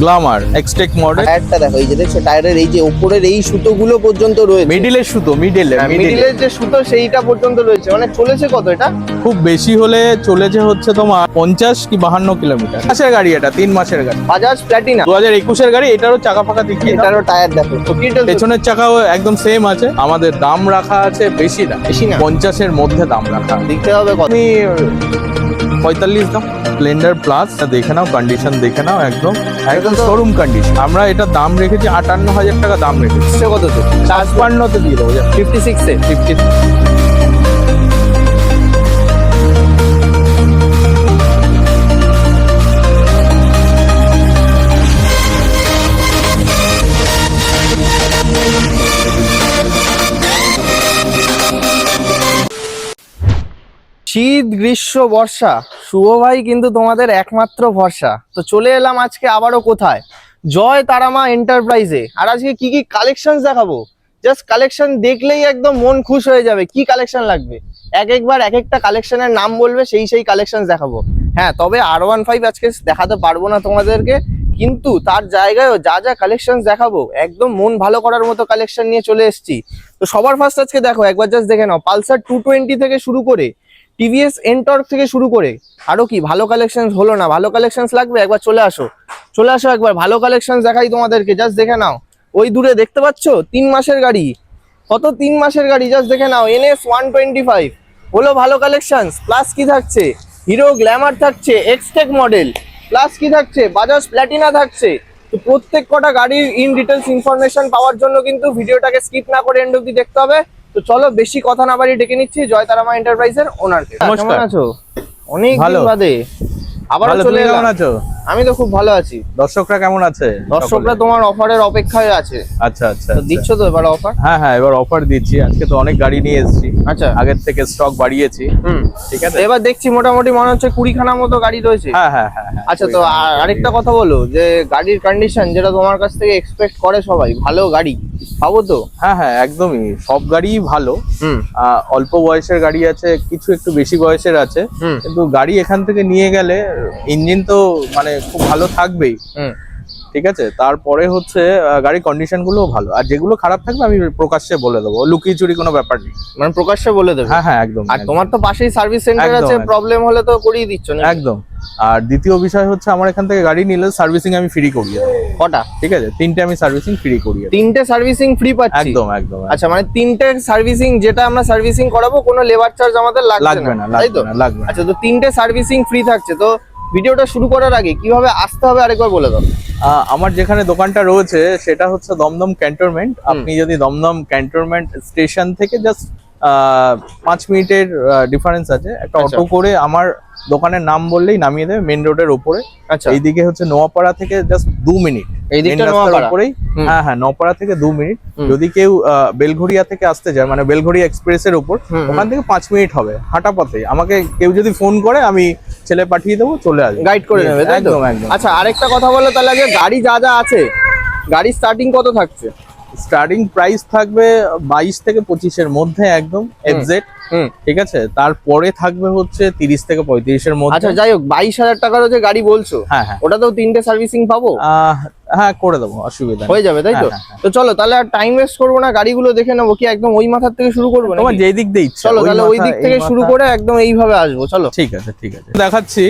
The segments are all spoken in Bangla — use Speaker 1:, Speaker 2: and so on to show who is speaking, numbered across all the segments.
Speaker 1: গ্লামার এক্সটেক মডেল
Speaker 2: টায়ারটা দেখো এই যে দেখছ টায়ারের এই যে উপরের এই সুতোগুলো পর্যন্ত রয়েছে।
Speaker 1: মিডিলের সুতো মিডিলে
Speaker 2: মিডিলের যে সুতো সেইটা পর্যন্ত রয়েছে। মানে চলেছে কত এটা?
Speaker 1: খুব বেশি হলে চলেছে হচ্ছে তোমার পঞ্চাশ কি বাহান্ন কিলোমিটার। মাসের গাড়ি এটা তিন মাসের গাড়ি।
Speaker 2: বাজাজ প্ল্যাটিনা
Speaker 1: দু হাজার একুশের গাড়ি এটারও চাকা ফাঁকা দাও।
Speaker 2: এটারও টায়ার দেখো
Speaker 1: পেছনের চাকাও একদম সেম আছে। আমাদের দাম রাখা আছে বেশি না।
Speaker 2: বেশি না?
Speaker 1: পঞ্চাশের মধ্যে দাম রাখা।
Speaker 2: দেখতে হবে কত।
Speaker 1: পঁয়তাল্লিশ দাম। স্প্লেন্ডার প্লাস দেখে নাও কন্ডিশন দেখে নাও একদম একদম শোরুম কন্ডিশন আমরা এটা দাম রেখেছি আটান্ন হাজার টাকা দাম রেখেছি।
Speaker 2: সে কত
Speaker 1: ছাপ্পান্নতে দিয়ে দেবো
Speaker 2: ফিফটি সিক্সে
Speaker 1: ফিফটি
Speaker 2: শীত, গ্রীষ্ম, বর্ষা শুভ ভাই কিন্তু তোমাদের একমাত্র ভরসা। তো চলে এলাম আজকে আবারও কোথায়? জয় তারামা এন্টারপ্রাইজে আর আজকে কি কি কালেকশন দেখাবো? জাস্ট কালেকশন দেখলেই একদম মন খুশ হয়ে যাবে। কি কালেকশন লাগবে? এক একবার এক একটা কালেকশনের নাম বলবে, সেই সেই কালেকশন দেখাবো। হ্যাঁ তবে আর ওয়ান ফাইভ আজকে দেখাতে পারব না তোমাদেরকে, কিন্তু তার জায়গায়ও যা যা কালেকশন দেখাবো, একদম মন ভালো করার মতো কালেকশন নিয়ে চলে এসেছি। তো সবার ফার্স্ট আজকে দেখো, একবার জাস্ট দেখে নাও পালসার টু টোয়েন্টি থেকে শুরু করে টিভিএস এনটর্ক থেকে শুরু করে, আরও কি, ভালো কালেকশন হলো না, ভালো কালেকশন লাগবে? একবার চলে আসো। চলে আসো একবার, ভালো কালেকশন দেখাই তোমাদেরকে জাস্ট দেখে নাও। ওই দূরে দেখতে পাচ্ছ? তিন মাসের গাড়ি। কত তিন মাসের গাড়ি? জাস্ট দেখে নাও এনএস ওয়ান টোয়েন্টি ফাইভ হলো ভালো কালেকশন প্লাস কি থাকছে? হিরো গ্ল্যামার থাকছে এক্সটেক মডেল প্লাস কি থাকছে? বাজাজ প্ল্যাটিনা থাকছে। তো প্রত্যেক কটা গাড়ির ইন ডিটেলস ইনফরমেশন পাওয়ার জন্য কিন্তু ভিডিওটাকে স্কিপ না করে এন্ড অব্দি দেখতে হবে। তো চলো বেশি কথা না বাড়িয়ে ডেকে নিচ্ছি জয়তারামা এন্টারপ্রাইজের ওনারকে
Speaker 1: নমস্কার।
Speaker 2: কেমন আছো অনেক
Speaker 1: ভালো।
Speaker 2: বাদে আবার
Speaker 1: ভালো
Speaker 2: চলে
Speaker 1: কেমন আছো?
Speaker 2: আমি তো খুব ভালো আছি।
Speaker 1: দর্শকরা কেমন আছে
Speaker 2: দর্শকরা তোমার অফারের অপেক্ষায় আছে।
Speaker 1: আচ্ছা আচ্ছা
Speaker 2: তো
Speaker 1: আচ্ছা।
Speaker 2: দিচ্ছ তো এবার অফার?
Speaker 1: হ্যাঁ হ্যাঁ এবার অফার দিচ্ছি। আজকে তো অনেক গাড়ি নিয়ে এসেছি।
Speaker 2: আচ্ছা।
Speaker 1: আগের থেকে স্টক বাড়িয়েছি।
Speaker 2: হুম।
Speaker 1: ঠিক আছে?
Speaker 2: এবার দেখছি মোটামুটি মনে হচ্ছে কুড়িখানা মতো গাড়ি রয়েছে।
Speaker 1: হ্যাঁ হ্যাঁ হ্যাঁ হ্যাঁ।
Speaker 2: আচ্ছা তো আর- আরেকটা কথা বলো যে গাড়ির কন্ডিশন যেটা তোমার কাছ থেকে এক্সপেক্ট করে সবাই ভালো গাড়ি। পাবো তো?
Speaker 1: হ্যাঁ হ্যাঁ একদমই। সব গাড়িই ভালো। অল্প বয়সের গাড়ি আছে কিছু একটু বেশি বয়সের আছে। কিন্তু গাড়ি এখান থেকে নিয়ে গেলে ইঞ্জিন তো মানে খুব ভালো থাকবেই। ঠিক আছে? তারপরে হচ্ছে গাড়ির কন্ডিশনগুলো ভালো। আর যেগুলো খারাপ থাকবে আমি প্রকাশ্যে বলে দেবো। লুকিয়ে চুরি কোনো ব্যাপার নেই।
Speaker 2: মানে প্রকাশ্যে বলে দেবে?
Speaker 1: হ্যাঁ হ্যাঁ একদম
Speaker 2: আর তোমার তো পাশেই সার্ভিস সেন্টার আছে প্রবলেম হলে তো করিয়ে দিচ্ছ না
Speaker 1: একদম। আর দ্বিতীয় বিষয় হচ্ছে আমার এখান থেকে গাড়ি নিলে সার্ভিসিং আমি ফ্রি দেবো।
Speaker 2: কটা?
Speaker 1: ঠিক আছে? তিনটে আমি সার্ভিসিং ফ্রি করি
Speaker 2: তিনটে সার্ভিসিং ফ্রি পাচ্ছি?
Speaker 1: একদম একদম
Speaker 2: আচ্ছা মানে তিনটে সার্ভিসিং যেটা আমরা সার্ভিসিং করাবো কোনো লেবার চার্জ আমাদের লাগবে
Speaker 1: না।
Speaker 2: তাই তো?
Speaker 1: লাগবে না। লাগবে
Speaker 2: আচ্ছা তো তিনটে সার্ভিসিং ফ্রি থাকছে তো ভিডিওটা শুরু করার আগে কীভাবে আসতে হবে আরেকবার বলে দাও।
Speaker 1: আমার যেখানে দোকানটা রয়েছে সেটা হচ্ছে দমদম ক্যান্টনমেন্ট। আপনি যদি দমদম ক্যান্টনমেন্ট স্টেশন থেকে জাস্ট পাঁচ মিনিটের ডিফারেন্স আছে একটা
Speaker 2: আচ্ছা।
Speaker 1: অটো করে আমার দোকানের নাম বললেই নামিয়ে দেবে মেন রোডের ওপরে।
Speaker 2: আচ্ছা।
Speaker 1: এইদিকে হচ্ছে নোয়াপাড়া থেকে জাস্ট দু মিনিট।
Speaker 2: এই দিকটা নোয়াপাড়া।
Speaker 1: হ্যাঁ হ্যাঁ নোয়াপাড়া থেকে দু মিনিট। যদি কেউ বেলঘড়িয়া থেকে আসতে চায় মানে বেলঘড়িয়া এক্সপ্রেসের উপর। ওখান থেকে পাঁচ মিনিট হবে হাঁটা পথে। আমাকে কেউ যদি ফোন করে আমি ছেলে পাঠিয়ে দেবো চলে আসবে।
Speaker 2: গাইড করে নেবে তাই তো?
Speaker 1: একদম একদম।
Speaker 2: আচ্ছা আরেকটা কথা বলো তাহলে আগে গাড়ি যা যা আছে গাড়ি স্টার্টিং কত থাকছে?
Speaker 1: স্টার্টিং প্রাইস থাকবে বাইশ থেকে পঁচিশের মধ্যে একদম
Speaker 2: হুম।
Speaker 1: ঠিক আছে? তারপরে থাকবে হচ্ছে তিরিশ থেকে পঁয়ত্রিশের মধ্যে।
Speaker 2: আচ্ছা যাই হোক বাইশ হাজার টাকার যে গাড়ি বলছো
Speaker 1: হ্যাঁ হ্যাঁ।
Speaker 2: ওটাতেও তিনটে সার্ভিসিং পাবো?
Speaker 1: হ্যাঁ করে দেবো অসুবিধা
Speaker 2: হয়ে যাবে তাই তো?
Speaker 1: হ্যাঁ, হ্যাঁ,
Speaker 2: তো চলো তাহলে আর টাইম ওয়েস্ট করব না গাড়িগুলো দেখে নেব কি একদম ওই মাথার থেকে শুরু করব
Speaker 1: তোমার? যেই দিক দিয়ে ইচ্ছা
Speaker 2: চলো তাহলে ওই দিক থেকে শুরু করে একদম এইভাবে আসব চলো।
Speaker 1: ঠিক আছে ঠিক আছে। দেখাচ্ছি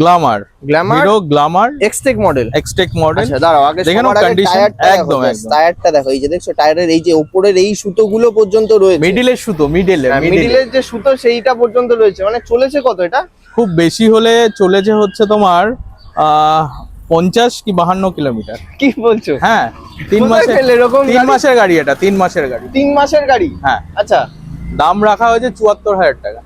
Speaker 1: glamour
Speaker 2: glamour
Speaker 1: hero glamour
Speaker 2: XTEC model
Speaker 1: XTEC model
Speaker 2: আচ্ছা দাঁড়াও আগে
Speaker 1: দেখে নাও
Speaker 2: সবার আগে
Speaker 1: condition,
Speaker 2: টায়ারটা
Speaker 1: একদম,
Speaker 2: দেখো
Speaker 1: একদম।
Speaker 2: টায়ারটা দেখো এই যে দেখছ টায়ারের এই যে উপরের এই সুতোগুলো পর্যন্ত রয়েছে।
Speaker 1: মিডিলের সুতো মিডিলে মিডিলে
Speaker 2: মিডিলের যে সুতো সেইটা পর্যন্ত রয়েছে। মানে চলেছে কত এটা?
Speaker 1: খুব বেশি হলে চলেছে হচ্ছে তোমার পঞ্চাশ কি বাহান্ন কিলোমিটার।
Speaker 2: কি বলছো?
Speaker 1: হ্যাঁ তিন মাসের
Speaker 2: এরকম
Speaker 1: তিন মাসের গাড়ি এটা তিন মাসের গাড়ি।
Speaker 2: তিন মাসের গাড়ি?
Speaker 1: হ্যাঁ।
Speaker 2: আচ্ছা।
Speaker 1: দাম রাখা হয়েছে চুয়াত্তর হাজার টাকা।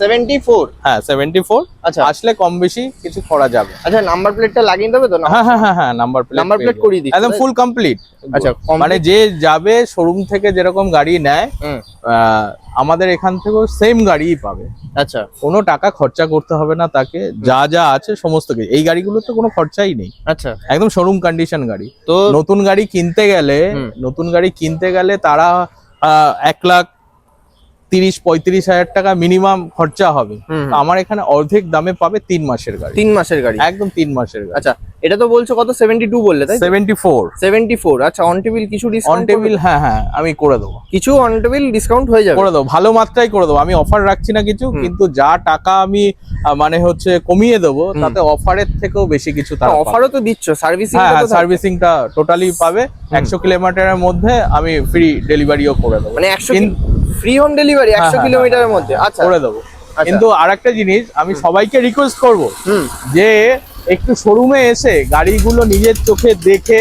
Speaker 2: সেভেন্টি ফোর
Speaker 1: হ্যাঁ সেভেন্টি ফোর
Speaker 2: আচ্ছা।
Speaker 1: আসলে কম বেশি কিছু করা যাবে।
Speaker 2: আচ্ছা নাম্বার প্লেটটা লাগিয়ে দেবে তো না?
Speaker 1: হ্যাঁ হ্যাঁ হ্যাঁ হ্যাঁ নাম্বার প্লেট
Speaker 2: করিয়ে দিচ্ছি,
Speaker 1: একদম ফুল কমপ্লিট
Speaker 2: আচ্ছা,
Speaker 1: মানে যে যাবে শোরুম থেকে যেরকম গাড়ি নেয় আমাদের এখান থেকেও সেম গাড়িই পাবে।
Speaker 2: আচ্ছা।
Speaker 1: কোনো টাকা খরচা করতে হবে না তাকে। যা যা আছে সমস্ত কিছু। এই গাড়িগুলোতে কোনো খরচাই নেই।
Speaker 2: আচ্ছা।
Speaker 1: একদম শোরুম কন্ডিশন গাড়ি।
Speaker 2: তো
Speaker 1: নতুন গাড়ি কিনতে গেলে নতুন গাড়ি কিনতে গেলে তারা এক লাখ তিরিশ পঁয়ত্রিশ হাজার টাকা মিনিমাম খরচা হবে। আমার এখানে অর্ধেক দামে পাবে তিন মাসের গাড়ি।
Speaker 2: তিন মাসের গাড়ি।
Speaker 1: একদম তিন মাসের গাড়ি।
Speaker 2: আচ্ছা এটা তো বলছো কত? সেভেন্টি টু বললে তাই
Speaker 1: সেভেন্টি ফোর
Speaker 2: সেভেন্টি ফোর আচ্ছা অন টেবিল কিছু
Speaker 1: অন টেবিল হ্যাঁ হ্যাঁ আমি করে দেবো।
Speaker 2: কিছু অন টেবিল ডিসকাউন্ট হয়ে যাবে?
Speaker 1: করে দেবো ভালো মাত্রায় করে দেবো। আমি অফার রাখছি না কিছু কিন্তু যা টাকা আমি মানে হচ্ছে কমিয়ে দেবো তাতে অফারের থেকেও বেশি কিছু তারা।
Speaker 2: অফারও তো দিচ্ছ সার্ভিসিং
Speaker 1: হ্যাঁ হ্যাঁ সার্ভিসিংটা টোটালি পাবে। একশো কিলোমিটারের মধ্যে আমি ফ্রি ডেলিভারিও করে দেবো।
Speaker 2: মানে একশো ফ্রি হোম ডেলিভারি
Speaker 1: হ্যাঁ,
Speaker 2: একশো
Speaker 1: হ্যাঁ,
Speaker 2: কিলোমিটারের মধ্যে। আচ্ছা।
Speaker 1: করে দেবো।
Speaker 2: আচ্ছা।
Speaker 1: কিন্তু আরেকটা জিনিস আমি সবাইকে রিকোয়েস্ট করব যে একটু শোরুমে এসে গাড়িগুলো নিজের চোখে দেখে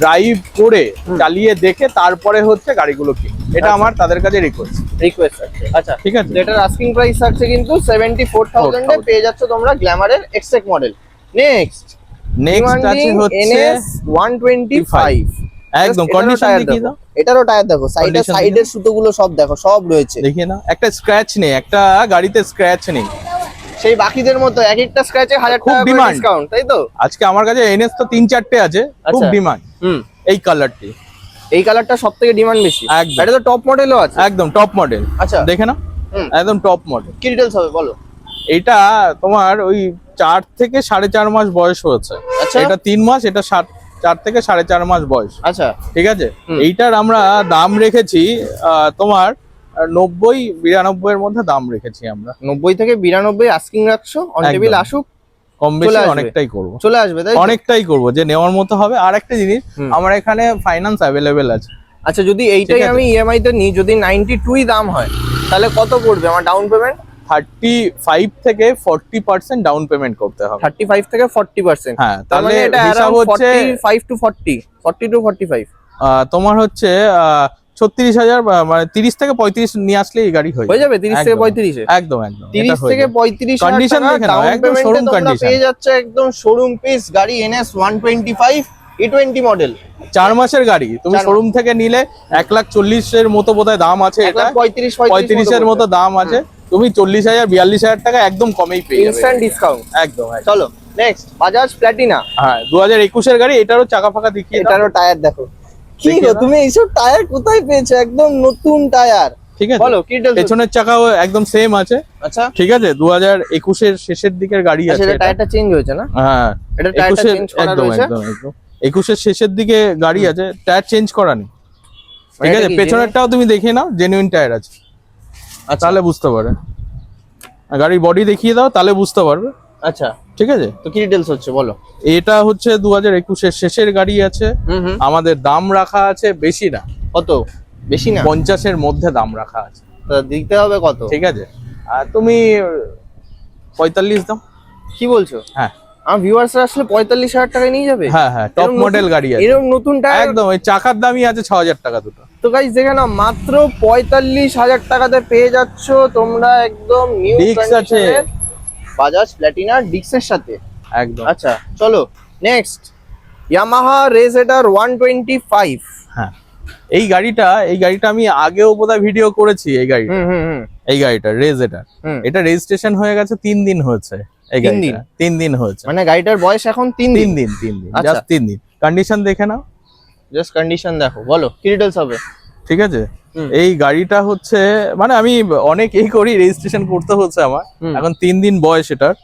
Speaker 1: ড্রাইভ করে চালিয়ে দেখে তারপরে হচ্ছে গাড়িগুলো কিন এটা
Speaker 2: আচ্ছা।
Speaker 1: আমার তাদের কাছে রিকোয়েস্ট
Speaker 2: রিকোয়েস্ট আছে। আচ্ছা
Speaker 1: ঠিক আছে?
Speaker 2: এটার আস্কিং প্রাইস থাকছে কিন্তু সেভেন্টি ফোর থাউজেন্ডে পেয়ে যাচ্ছ তোমরা গ্ল্যামারের এক্সটেক মডেল নেক্সট
Speaker 1: নেক্সট আছে হচ্ছে
Speaker 2: এনএস ওয়ান টোয়েন্টি ফাইভ
Speaker 1: একদম কন্ডিশন দেখিয়ে দাও।
Speaker 2: এটারও টায়ার দেখো সাইডে সাইডের সুতোগুলো সব দেখো সব রয়েছে।
Speaker 1: দেখিয়ে না একটা স্ক্র্যাচ নেই একটা গাড়িতে স্ক্র্যাচ নেই।
Speaker 2: সেই বাকিদের মতো এক একটা স্ক্র্যাচে হাজার
Speaker 1: খুব
Speaker 2: টাকা
Speaker 1: demand।
Speaker 2: ডিসকাউন্ট তাই তো?
Speaker 1: আজকে আমার কাছে এনএস তো তিন চারটে আছে খুব
Speaker 2: আচ্ছা।
Speaker 1: ডিমান্ড
Speaker 2: হুম।
Speaker 1: এই কালারটি
Speaker 2: এই কালারটা সব থেকে ডিমান্ড বেশি।
Speaker 1: একদম।
Speaker 2: এটা তো টপ মডেলও আছে।
Speaker 1: একদম টপ মডেল
Speaker 2: আচ্ছা।
Speaker 1: দেখে না
Speaker 2: হুম।
Speaker 1: একদম টপ মডেল
Speaker 2: কি ডিটেলস হবে বলো।
Speaker 1: এটা তোমার ওই চার থেকে সাড়ে চার মাস বয়স হয়েছে।
Speaker 2: আচ্ছা।
Speaker 1: এটা তিন মাস এটা সাত চার থেকে সাড়ে চার মাস বয়স।
Speaker 2: আচ্ছা।
Speaker 1: ঠিক আছে? এইটার আমরা দাম রেখেছি তোমার নব্বই বিরানব্বই এর মধ্যে দাম রেখেছি আমরা।
Speaker 2: নব্বই থেকে বিরানব্বই আস্কিং রাখছো অন। টেবিল আসুক
Speaker 1: কম বেশি অনেকটাই করব।
Speaker 2: চলে আসবে তাই
Speaker 1: অনেকটাই করব যে নেওয়ার মতো হবে। আর একটা জিনিস আমার এখানে ফাইন্যান্স অ্যাভেলেবেল আছে।
Speaker 2: আচ্ছা যদি এইটাই আমি ইএমআই তে নিই যদি নাইনটি টুই দাম হয় তাহলে কত পড়বে আমার ডাউন পেমেন্ট
Speaker 1: থার্টি ফাইভ থেকে ফর্টি পার্সেন্ট ডাউন পেমেন্ট করতে হবে।
Speaker 2: থার্টি ফাইভ থেকে ফর্টি পার্সেন্ট
Speaker 1: হ্যাঁ তাহলে
Speaker 2: মানে এটা
Speaker 1: হিসাব হচ্ছে
Speaker 2: five two forty forty two forty five
Speaker 1: তোমার হচ্ছে ছত্রিশ হাজার মানে তিরিশ থেকে পঁয়ত্রিশ নিয়ে আসলে এই গাড়ি হয়ে
Speaker 2: যাবে তিরিশ থেকে। পঁয়ত্রিশে।
Speaker 1: একদম একদম
Speaker 2: তিরিশ থেকে পঁয়ত্রিশ
Speaker 1: Condition দেখে নাও, একদম showroom condition।
Speaker 2: পেয়ে যাচ্ছে একদম শোরুম পিস গাড়ি NS one twenty five E twenty model
Speaker 1: চার মাসের গাড়ি তুমি শোরুম থেকে নিলে এক লাখ চল্লিশের মতো বোধহয় দাম আছে এটা।
Speaker 2: পঁয়ত্রিশ
Speaker 1: পঁয়ত্রিশের মতো দাম আছে। তুমি চল্লিশ হাজার বিয়াল্লিশ হাজার টাকা একদম কমেই পেয়ে
Speaker 2: ইনস্ট্যান্ট ডিসকাউন্ট
Speaker 1: একদম।
Speaker 2: চলো নেক্সট বাজাজ প্ল্যাটিনা
Speaker 1: হ্যাঁ দু হাজার একুশের গাড়ি এটারও চাকা ফাঁকা দেখিয়ে
Speaker 2: এটারও টায়ার দেখো। কি গো তুমি এইসব টায়ার কোথায় পেয়েছ? একদম নতুন টায়ার
Speaker 1: ঠিক আছে।
Speaker 2: বলো কি
Speaker 1: পেছনের চাকাও একদম সেম আছে।
Speaker 2: আচ্ছা।
Speaker 1: ঠিক আছে শেষের দিকের গাড়ি
Speaker 2: আচ্ছা
Speaker 1: আছে
Speaker 2: এটা
Speaker 1: এটা।
Speaker 2: টায়ারটা চেঞ্জ হয়েছে না?
Speaker 1: হ্যাঁ।
Speaker 2: এটা টায়ারটা
Speaker 1: একুশের
Speaker 2: চেঞ্জ করা
Speaker 1: একদম
Speaker 2: রয়েছে?
Speaker 1: একদম শেষের দিকে গাড়ি আছে টায়ার চেঞ্জ করা নেই। ঠিক আছে পেছনেরটাও তুমি দেখে নাও জেনুইন টায়ার আছে। তাহলে বুঝতে পারে। গাড়ির বডি দেখিয়ে দাও তাহলে বুঝতে পারবে।
Speaker 2: আচ্ছা।
Speaker 1: ঠিক আছে?
Speaker 2: তো কি ডিটেলস হচ্ছে বলো।
Speaker 1: এটা হচ্ছে দু হাজার একুশের শেষের গাড়ি আছে। আমাদের দাম রাখা আছে বেশি না।
Speaker 2: কত? বেশি না?
Speaker 1: পঞ্চাশের মধ্যে দাম রাখা আছে।
Speaker 2: তা দিতে হবে কত?
Speaker 1: ঠিক আছে? আর তুমি পঁয়তাল্লিশ দাম
Speaker 2: কি বলছো?
Speaker 1: হ্যাঁ।
Speaker 2: আমার ভিউয়ার্সরা আসলে পঁয়তাল্লিশ হাজার টাকায় নিয়ে যাবে?
Speaker 1: হ্যাঁ হ্যাঁ টপ মডেল গাড়ি আছে।
Speaker 2: এরকম নতুন টায়ার
Speaker 1: একদম ওই চাকার দামই আছে ছ হাজার টাকা দুটো।
Speaker 2: তো গাইস দেখে না মাত্র পঁয়তাল্লিশ হাজার টাকাতে পেয়ে যাচ্ছ তোমরা একদম নিউ
Speaker 1: Dix আছে।
Speaker 2: বাজাজ প্ল্যাটিনা ডিক্সের সাথে।
Speaker 1: একদম।
Speaker 2: আচ্ছা চলো next Yamaha RayZR one twenty five
Speaker 1: হ্যাঁ এই গাড়িটা এই গাড়িটা আমি আগেও বোধহয় ভিডিও করেছি এই গাড়িটা।
Speaker 2: হুম হুম
Speaker 1: এই গাড়িটা রেজ এটা
Speaker 2: হুম।
Speaker 1: এটা রেজিস্ট্রেশন হয়ে গেছে তিন দিন হয়েছে। এই
Speaker 2: তিন দিন?
Speaker 1: তিন দিন হয়েছে।
Speaker 2: মানে গাড়িটার বয়স এখন তিন দিন।
Speaker 1: দিন তিন দিন।
Speaker 2: আচ্ছা।
Speaker 1: জাস্ট তিন দিন। কন্ডিশন দেখে নাও।
Speaker 2: জাস্ট কন্ডিশন দেখো। বলো কি ডিটেলস হবে?
Speaker 1: ঠিক আছে? এই গাড়িটা হচ্ছে মানে আমি অনেক এই করি রেজিস্ট্রেশন করতে হচ্ছে আমার। এখন তিন দিন বয়স এটার।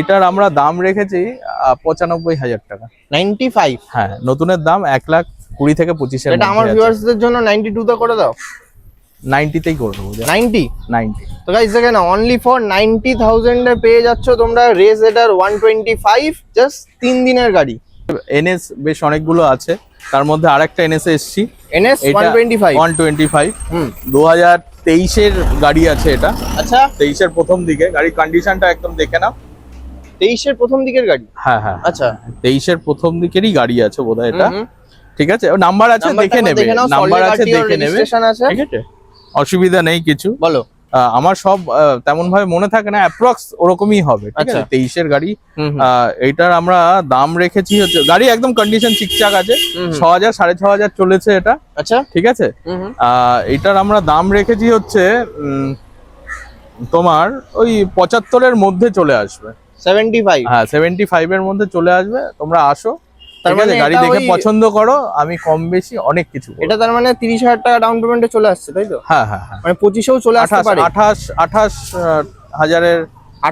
Speaker 1: এটার আমরা দাম রেখেছি পঁচানব্বই হাজার টাকা।
Speaker 2: নাইনটি ফাইভ
Speaker 1: হ্যাঁ নতুনের দাম এক লাখ কুড়ি থেকে পঁচিশের
Speaker 2: এটা আমার ভিউয়ার্সদের জন্য নাইনটি টু তে করে দাও।
Speaker 1: নাইনটিতেই করে দেবো
Speaker 2: নাইনটি
Speaker 1: নাইনটি
Speaker 2: তো গাইস দেখে অনলি ফর নাইনটি থাউজেন্ডে পেয়ে যাচ্ছ তোমরা রেজ এটার ওয়ান টোয়েন্টি ফাইভ জাস্ট তিন দিনের গাড়ি।
Speaker 1: এনএস বেশ অনেকগুলো আছে তার মধ্যে আরেকটা এনএস এসছি।
Speaker 2: NS one twenty five
Speaker 1: one twenty five দু হাজার তেইশের গাড়ি আছে এটা।
Speaker 2: আচ্ছা।
Speaker 1: তেইশের প্রথম দিকে গাড়ির কন্ডিশনটা একদম দেখে নাও।
Speaker 2: তেইশের প্রথম দিকের গাড়ি?
Speaker 1: হ্যাঁ হ্যাঁ।
Speaker 2: আচ্ছা।
Speaker 1: তেইশের প্রথম দিকেরই গাড়ি আছে বোধহয় এটা। ঠিক আছে? নাম্বার আছে দেখে নেবে। নাম্বার আছে দেখে নেবে। ঠিক আছে? অসুবিধা নেই কিছু।
Speaker 2: বলো।
Speaker 1: আমার সব তেমন ভাবে মনে থাকে না অ্যাপ্রক্স ওরকমই হবে ঠিক আছে?
Speaker 2: আচ্ছা।
Speaker 1: তেইশের গাড়ি। এইটার আমরা দাম রেখেছি হচ্ছে গাড়ি একদম কন্ডিশন ঠিকঠাক আছে। ছ হাজার সাড়ে ছ হাজার চলেছে এটা
Speaker 2: আচ্ছা।
Speaker 1: ঠিক আছে? এটার আমরা দাম রেখেছি হচ্ছে তোমার ওই পঁচাত্তরের মধ্যে চলে আসবে।
Speaker 2: 75
Speaker 1: হ্যাঁ সেভেন্টি ফাইভ এর মধ্যে চলে আসবে তোমরা আসো।
Speaker 2: তার মানে
Speaker 1: গাড়ি দেখে পছন্দ করো আমি কম বেশি অনেক কিছু
Speaker 2: এটা তার মানে তিরিশ হাজার টাকা ডাউন পেমেন্টে চলে আসছে তাই তো?
Speaker 1: হ্যাঁ হ্যাঁ হ্যাঁ।
Speaker 2: মানে পঁচিশেও চলে আসতে পারে।
Speaker 1: আঠাশ আঠাশ হাজারের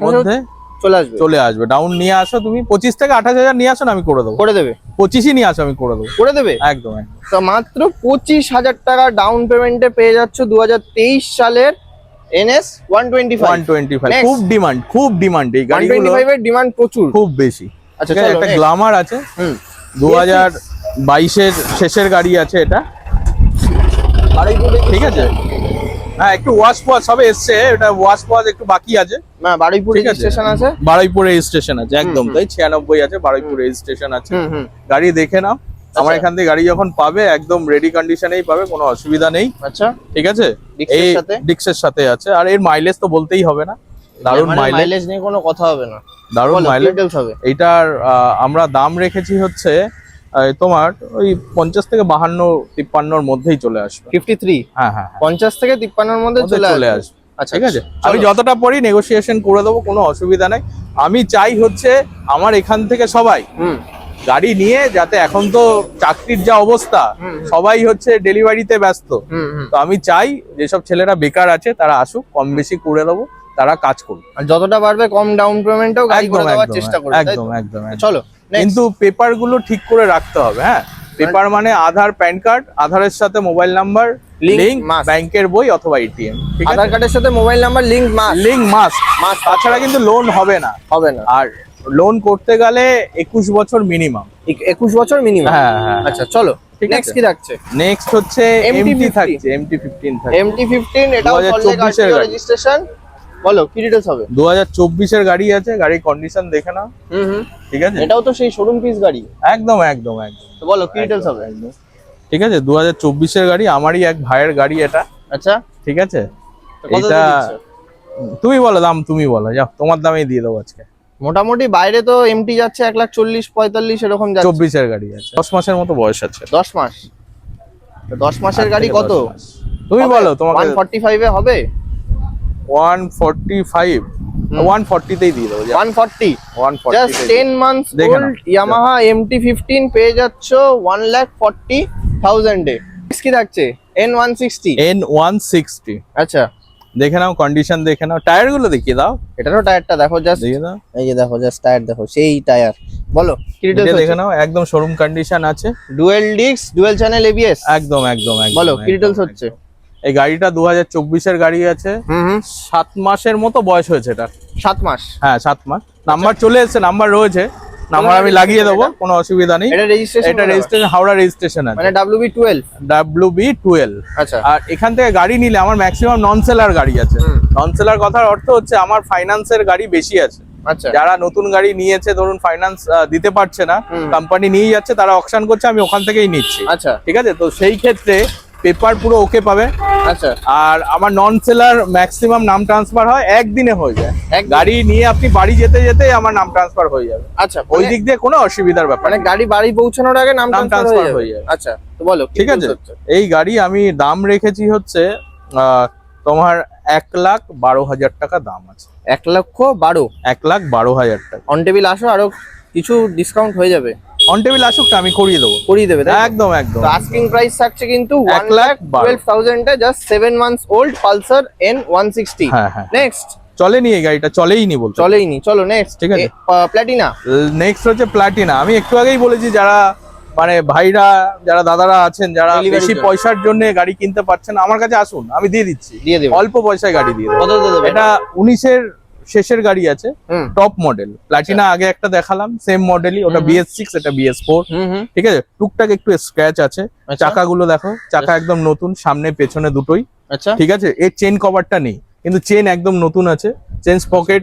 Speaker 1: মধ্যে
Speaker 2: চলে আসবে।
Speaker 1: চলে আসবে। ডাউন নিয়ে আসো তুমি পঁচিশ থেকে আঠাশ হাজার নিয়ে আসো না আমি করে দেবো।
Speaker 2: করে দেবে?
Speaker 1: পঁচিশই নিয়ে আসো আমি করে দেবো।
Speaker 2: করে দেবে?
Speaker 1: একদম
Speaker 2: তো মাত্র পঁচিশ হাজার টাকা ডাউন পেমেন্টে পেয়ে যাচ্ছ দু হাজার তেইশ সালের NS one twenty
Speaker 1: one twenty five খুব ডিমান্ড খুব ডিমান্ড এই
Speaker 2: ফাইভের ডিমান্ড প্রচুর।
Speaker 1: খুব বেশি।
Speaker 2: আচ্ছা
Speaker 1: একটা। গ্লামার আছে।
Speaker 2: হুম।
Speaker 1: দু হাজার বাইশের শেষের গাড়ি আছে এটা। ঠিক আছে? হ্যাঁ একটু ওয়াশ পজ সবে এসছে এটা ওয়াশ পজ একটু বাকি আছে।
Speaker 2: না বারুইপুর
Speaker 1: ঠিক
Speaker 2: স্টেশন আছে?
Speaker 1: বারুইপুর স্টেশন আছে একদম তাই ছিয়ানব্বই আছে বারুইপুর স্টেশন আছে। গাড়ি দেখে নাও আমার
Speaker 2: আচ্ছা।
Speaker 1: এখান থেকে গাড়ি যখন পাবে একদম রেডি কন্ডিশনেই পাবে কোনো অসুবিধা নেই।
Speaker 2: আচ্ছা।
Speaker 1: ঠিক আছে?
Speaker 2: ডিক্সের
Speaker 1: এই
Speaker 2: সাথে?
Speaker 1: ডিক্সের সাথে আছে আর এর মাইলেজ তো বলতেই হবে না। দারুণ মাইলেজ
Speaker 2: নিয়ে কোনো কথা হবে না।
Speaker 1: দারুণ মাইলেজ
Speaker 2: হবে।
Speaker 1: এইটার আহ, আমরা দাম রেখেছি হচ্ছে তোমার ওই পঞ্চাশ থেকে বাহান্ন তিপ্পান্নর মধ্যেই চলে আসবে।
Speaker 2: ফিফটি থ্রি
Speaker 1: হ্যাঁ হ্যাঁ হ্যাঁ।
Speaker 2: পঞ্চাশ থেকে তিপ্পান্নর মধ্যে চলে আসবে। আচ্ছা
Speaker 1: ঠিক আছে? আমি যতটা পড়ি নেগোসিয়েশন করে দেবো কোনো অসুবিধা নাই। আমি চাই হচ্ছে আমার এখান থেকে সবাই গাড়ি নিয়ে যাতে এখন তো চাকরির যা অবস্থা। সবাই হচ্ছে ডেলিভারিতে ব্যস্ত। তো আমি চাই যেসব ছেলেরা বেকার আছে তারা আসুক কম বেশি করে দেবো। তারা কাজ করুক
Speaker 2: আর যতটা পারবে কম ডাউন পেমেন্টেও গাড়ি করে দেওয়ার চেষ্টা করবে
Speaker 1: একদম একদম।
Speaker 2: চলো
Speaker 1: কিন্তু পেপারগুলো ঠিক করে রাখতে হবে হ্যাঁ? পেপার মানে আধার প্যান কার্ড আধারের সাথে মোবাইল নাম্বার
Speaker 2: must।
Speaker 1: ব্যাংকের বই অথবা এটিএম
Speaker 2: আধার কার্ডের সাথে মোবাইল নাম্বার লিংক মাস
Speaker 1: লিংক মাস্ট
Speaker 2: Must।
Speaker 1: তাছাড়া কিন্তু লোন হবে না।
Speaker 2: হবে না।
Speaker 1: আর লোন করতে গেলে একুশ বছর মিনিমাম
Speaker 2: এক- একুশ বছর মিনিমাম
Speaker 1: হ্যাঁ, হ্যাঁ,
Speaker 2: আচ্ছা চলো নেক্সট কি রাখছে
Speaker 1: নেক্সট হচ্ছে এমটি
Speaker 2: 50
Speaker 1: থাকছে এমটি ফিফটিন থাকছে।
Speaker 2: এমটি ফিফটিন এটাও
Speaker 1: 2024 গাড়ি।
Speaker 2: রেজিস্ট্রেশন বলো কি ডিটেলস হবে?
Speaker 1: দু হাজার চব্বিশের গাড়ি আছে গাড়ির কন্ডিশন দেখে নাও।
Speaker 2: হুম হুম।
Speaker 1: ঠিক আছে?
Speaker 2: এটাও তো সেই শোরুম পিস গাড়ি।
Speaker 1: একদম একদম একদম।
Speaker 2: তো বলো কি ডিটেলস হবে?
Speaker 1: একদম। ঠিক আছে দু হাজার চব্বিশের গাড়ি আমারই এক ভাইয়ের গাড়ি এটা।
Speaker 2: আচ্ছা।
Speaker 1: ঠিক আছে? এটা তুমি বলো দাম তুমি বলো যাও তোমার দামেই দিয়ে দেবো আজকে।
Speaker 2: মোটামুটি বাইরে তো এমটি যাচ্ছে এক লাখ চল্লিশ পঁয়তাল্লিশ এরকম যাচ্ছে।
Speaker 1: চব্বিশের গাড়ি আছে। দশ মাসের মতো বয়স আছে।
Speaker 2: দশ মাস। তো দশ মাসের গাড়ি কত?
Speaker 1: তুমি বলো তোমাকে
Speaker 2: ওয়ান ফর্টি ফাইভে হবে?
Speaker 1: ওয়ান ফর্টি ফাইভ ওয়ান ফর্টিতেই দিয়ে দেবো।
Speaker 2: One forty
Speaker 1: one forty
Speaker 2: ten months. Old Yamaha MT fifteen পেয়ে যাচ্ছ ওয়ান লাখ ফর্টি থাউজেন্ডে কি থাকছে? N one sixty
Speaker 1: N one sixty
Speaker 2: আচ্ছা।
Speaker 1: দেখে নাও কন্ডিশন দেখে নাও। টায়ারগুলো দেখিয়ে দাও।
Speaker 2: এটারও টায়ারটা দেখো জাস্ট
Speaker 1: দেখিয়ে দাও।
Speaker 2: এই যে দেখো জাস্ট টায়ার দেখো সেই টায়ার বলো
Speaker 1: দেখে নাও একদম শোরুম কন্ডিশন আছে।
Speaker 2: Dual disc dual channel ABS
Speaker 1: একদম একদম একদম
Speaker 2: বলো কি
Speaker 1: একদম,
Speaker 2: ডিটেলস
Speaker 1: একদম।
Speaker 2: হচ্ছে?
Speaker 1: এই গাড়িটা দু হাজার চব্বিশের গাড়ি আছে। সাত মাসের মতো বয়স হয়েছে এটা
Speaker 2: সাত মাস?
Speaker 1: হ্যাঁ সাত মাস। নাম্বার চলে এসেছে নাম্বার রয়েছে। নাম্বার আমি লাগিয়ে দেবো কোনো অসুবিধা নেই।
Speaker 2: এটা রেজিস্ট্রেশন
Speaker 1: রেজিস্ট্রেশন হাওড়া রেজিস্ট্রেশন আছে।
Speaker 2: মানে WB twelve
Speaker 1: W B twelve
Speaker 2: আচ্ছা।
Speaker 1: আর এখান থেকে গাড়ি নিলে আমার ম্যাক্সিমাম নন সেলার গাড়ি আছে। নন সেলার কথার অর্থ হচ্ছে আমার ফাইন্যান্সের গাড়ি বেশি আছে।
Speaker 2: আচ্ছা।
Speaker 1: যারা নতুন গাড়ি নিয়েছে ধরুন ফাইন্যান্স দিতে পারছে না কোম্পানি নিয়ে যাচ্ছে তারা অকশন করছে আমি ওখান থেকেই নিচ্ছি।
Speaker 2: আচ্ছা।
Speaker 1: ঠিক আছে? তো সেই ক্ষেত্রে পেপার পুরো ওকে পাবে।
Speaker 2: আচ্ছা।
Speaker 1: আর আমার নন সেলার ম্যাক্সিমাম নাম ট্রান্সফার হয় একদিনে হয়ে যায়।
Speaker 2: একদিন?
Speaker 1: গাড়ি নিয়ে আপনি বাড়ি যেতে যেতে আমার নাম ট্রান্সফার হয়ে যাবে।
Speaker 2: আচ্ছা
Speaker 1: ওই
Speaker 2: মানে-
Speaker 1: দিক দিয়ে কোনো অসুবিধার ব্যাপার
Speaker 2: মানে গাড়ি বাড়ি পৌঁছানোর আগে নাম
Speaker 1: নাম
Speaker 2: ট্রান্সফার হয়ে যাবে। আচ্ছা তো বলো
Speaker 1: ঠিক আছে। এই গাড়ি আমি দাম রেখেছি হচ্ছে তোমার এক লাখ বারো হাজার টাকা দাম আছে।
Speaker 2: এক লক্ষ বারো?
Speaker 1: এক লাখ বারো হাজার টাকা।
Speaker 2: অন টেবিল আসো আরও কিছু ডিসকাউন্ট হয়ে যাবে।
Speaker 1: অন টেবিল আসুক না, আমি করিয়ে দেবো।
Speaker 2: করিয়ে দেবে
Speaker 1: একদম একদম।
Speaker 2: আস্কিং প্রাইস থাকছে কিন্তু
Speaker 1: এক
Speaker 2: one
Speaker 1: lakh
Speaker 2: twelve থাউজেন্ডে just seven months old Pulsar N one sixty
Speaker 1: হ্যাঁ হ্যাঁ।
Speaker 2: নেক্সট
Speaker 1: চলেনি এই গাড়িটা চলেই নি বলতে।
Speaker 2: চলেই নি চলো নেক্সট
Speaker 1: ঠিক আছে।
Speaker 2: প্ল্যাটিনা
Speaker 1: নেক্সট হচ্ছে প্লাটিনা আমি একটু আগেই বলেছি যারা মানে ভাইরা যারা দাদারা আছেন যারা বেশি পয়সার জন্য গাড়ি কিনতে পারছেন আমার কাছে আসুন আমি দিয়ে দিচ্ছি। অল্প পয়সায় গাড়ি দিয়ে দেবে। এটা উনিশের শেষের গাড়ি আছে টপ মডেল প্লাটিনা আগে একটা দেখালাম সেম মডেলই ওটা
Speaker 2: আচ্ছা।
Speaker 1: বিএস সিক্স এটা বিএস ফোর ঠিক আছে? টুকটাক একটু স্ক্র্যাচ আছে।
Speaker 2: আচ্ছা।
Speaker 1: চাকাগুলো দেখো চাকা একদম নতুন সামনে পেছনে দুটোই।
Speaker 2: আচ্ছা।
Speaker 1: ঠিক আছে? এর চেন কভারটা নেই কিন্তু চেন একদম নতুন আছে। চেন পকেট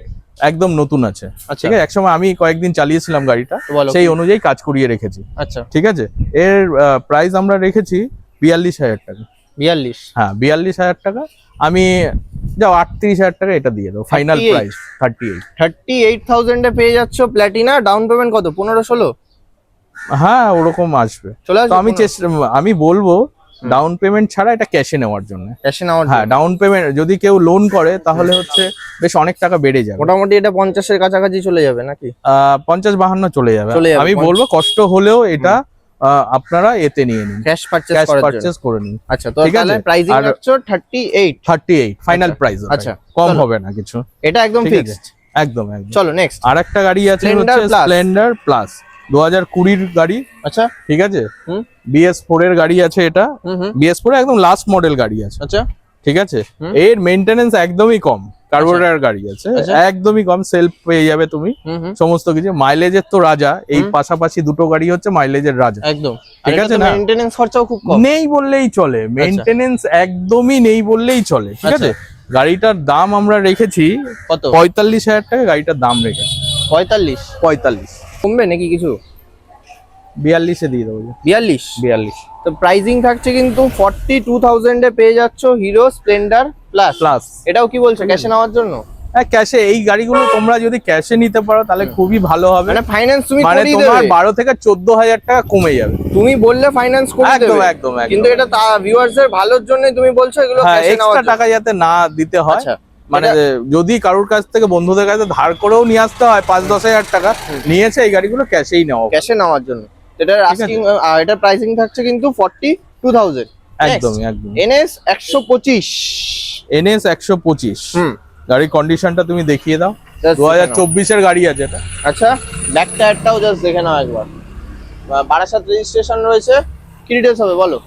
Speaker 1: একদম নতুন আছে।
Speaker 2: আচ্ছা।
Speaker 1: ঠিক আছে? একসময় আমি কয়েকদিন চালিয়েছিলাম গাড়িটা সেই অনুযায়ী কাজ করিয়ে রেখেছি।
Speaker 2: আচ্ছা।
Speaker 1: ঠিক আছে? এর প্রাইস আমরা রেখেছি বিয়াল্লিশ হাজার টাকা।
Speaker 2: বিয়াল্লিশ।
Speaker 1: হ্যাঁ বিয়াল্লিশ হাজার টাকা। আমি যাও আটত্রিশ হাজার টাকা এটা দিয়ে দেবো final price thirty eight
Speaker 2: thirty eight থাউজেন্ডে পেয়ে যাচ্ছ প্ল্যাটিনা ডাউন পেমেন্ট কত? পনেরো ষোলো?
Speaker 1: হ্যাঁ ওরকম আসবে।
Speaker 2: চলে
Speaker 1: তো
Speaker 2: আসবে
Speaker 1: আমি চেষ্টা আমি বলব ডাউন পেমেন্ট ছাড়া এটা ক্যাশে নেওয়ার জন্য।
Speaker 2: ক্যাশে নেওয়ার
Speaker 1: হ্যাঁ ডাউন পেমেন্ট যদি কেউ লোন করে তাহলে হচ্ছে বেশ অনেক টাকা বেড়ে যাবে।
Speaker 2: মোটামুটি এটা পঞ্চাশের কাছাকাছি চলে যাবে নাকি?
Speaker 1: পঞ্চাশ বাহান্ন চলে যাবে। আমি বলব কষ্ট হলেও এটা আপনারা এতে নিয়ে নিন।
Speaker 2: ক্যাশ পারচেজ
Speaker 1: ক্যাশ
Speaker 2: করার জন্য।
Speaker 1: পারচেস করে নিন।
Speaker 2: আচ্ছা তো
Speaker 1: ঠিক
Speaker 2: তাহলে
Speaker 1: আছে?
Speaker 2: প্রাইসিং হচ্ছে thirty eight
Speaker 1: thirty eight final price
Speaker 2: আচ্ছা,
Speaker 1: কম হবে না কিছু।
Speaker 2: এটা একদম ফিক্সড
Speaker 1: একদম একদম।
Speaker 2: চলো নেক্সট
Speaker 1: আর একটা গাড়ি আছে হচ্ছে স্প্লেন্ডার প্লাস দু হাজার কুড়ির গাড়ি।
Speaker 2: আচ্ছা।
Speaker 1: ঠিক আছে?
Speaker 2: হুম।
Speaker 1: বিএস ফোর এর গাড়ি আছে এটা।
Speaker 2: হুম হুম।
Speaker 1: বিএস ফোর একদম লাস্ট মডেল গাড়ি আছে।
Speaker 2: আচ্ছা।
Speaker 1: ঠিক আছে? এর মেনটেনেন্স একদমই কম। কার্বোরেটর গাড়ি আছে।
Speaker 2: আচ্ছা।
Speaker 1: একদমই কম সেলফ পেয়ে যাবে তুমি। সমস্ত কিছু। মাইলেজের তো রাজা। এই পাশাপাশি দুটো গাড়ি হচ্ছে মাইলেজের রাজা।
Speaker 2: একদম।
Speaker 1: ঠিক আছে না?
Speaker 2: মেইনটেনেন্স খরচাও খুব কম।
Speaker 1: নেই বললেই চলে। মেনটেনেন্স একদমই নেই বললেই চলে। ঠিক
Speaker 2: আচ্ছা।
Speaker 1: আছে? গাড়িটার দাম আমরা রেখেছি
Speaker 2: কত?
Speaker 1: পঁয়তাল্লিশ হাজার টাকা গাড়িটার দাম রেখেছি।
Speaker 2: পঁয়তাল্লিশ?
Speaker 1: পঁয়তাল্লিশ।
Speaker 2: কমবে নাকি কিছু?
Speaker 1: বিয়াল্লিশে দিয়ে দেবো।
Speaker 2: বিয়াল্লিশ?
Speaker 1: বিয়াল্লিশ।
Speaker 2: তো প্রাইসিং থাকছে কিন্তু ফর্টি টু থাউজেন্ডে পেয়ে যাচ্ছ হিরো স্প্লেন্ডার প্লাস
Speaker 1: প্লাস
Speaker 2: এটাও কি বলছো ক্যাশে নেওয়ার জন্য?
Speaker 1: হ্যাঁ ক্যাশে এই গাড়িগুলো তোমরা যদি ক্যাশে নিতে পারো তাহলে খুবই ভালো হবে।
Speaker 2: মানে ফাইন্যান্স তুমি
Speaker 1: মানে তোমার
Speaker 2: দেবে।
Speaker 1: বারো থেকে চোদ্দ হাজার টাকা কমে যাবে।
Speaker 2: তুমি বললে ফাইন্যান্স করে দেবে।
Speaker 1: একদম একদম।
Speaker 2: কিন্তু এটা ভিউয়ার্স এর ভালোর জন্য তুমি বলছো এগুলো ক্যাশে
Speaker 1: এক্সট্রা টাকা যাতে না দিতে হয়।
Speaker 2: আচ্ছা।
Speaker 1: মানে যদি কারোর কাছ থেকে বন্ধুদের কাছে ধার করেও নিয়ে আসতে হয় পাঁচ দশ হাজার টাকা নিয়েছে এই গাড়িগুলো ক্যাশেই নেওয়া
Speaker 2: ক্যাশে নেওয়ার জন্য। এটার আস্কিং এটা প্রাইসিং থাকছে কিন্তু ফর্টি টু থাউজেন্ড
Speaker 1: একদমই একদম।
Speaker 2: এনএস একশো পঁচিশ।
Speaker 1: এনএস একশো পঁচিশ।
Speaker 2: হুম।
Speaker 1: গাড়ির কন্ডিশনটা তুমি দেখিয়ে দাও।
Speaker 2: Just
Speaker 1: দু হাজার চব্বিশের গাড়ি আছে এটা।
Speaker 2: আচ্ছা ব্যাক টায়ারটাও জাস্ট দেখে নাও একবার। বারাসাত রেজিস্ট্রেশন রয়েছে। কি হবে বলো?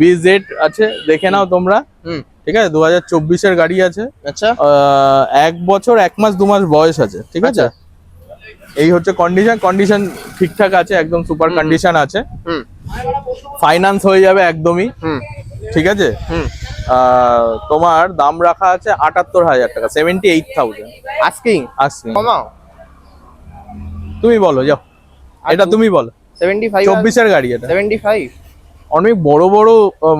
Speaker 1: বিজেড আছে দেখে নাও তোমরা।
Speaker 2: হুম।
Speaker 1: ঠিক আছে দু হাজার চব্বিশের গাড়ি আছে।
Speaker 2: আচ্ছা।
Speaker 1: এক বছর এক মাস দু মাস বয়স আছে। ঠিক আছে?
Speaker 2: আচ্ছা।
Speaker 1: এই হচ্ছে কন্ডিশন কন্ডিশন ঠিকঠাক আছে একদম সুপার কন্ডিশন আছে।
Speaker 2: হুম।
Speaker 1: ফাইন্যান্স হয়ে যাবে একদমই। ঠিক আছে?
Speaker 2: হুম।
Speaker 1: তোমার দাম রাখা আছে আটাত্তর হাজার টাকা seventy eight thousand
Speaker 2: asking asking
Speaker 1: তুমি বলো যাও। এটা তুমি বলো।
Speaker 2: সেভেন্টি ফাইভ
Speaker 1: চব্বিশের গাড়ি এটা।
Speaker 2: সেভেন্টি ফাইভ
Speaker 1: অনেক বড় বড়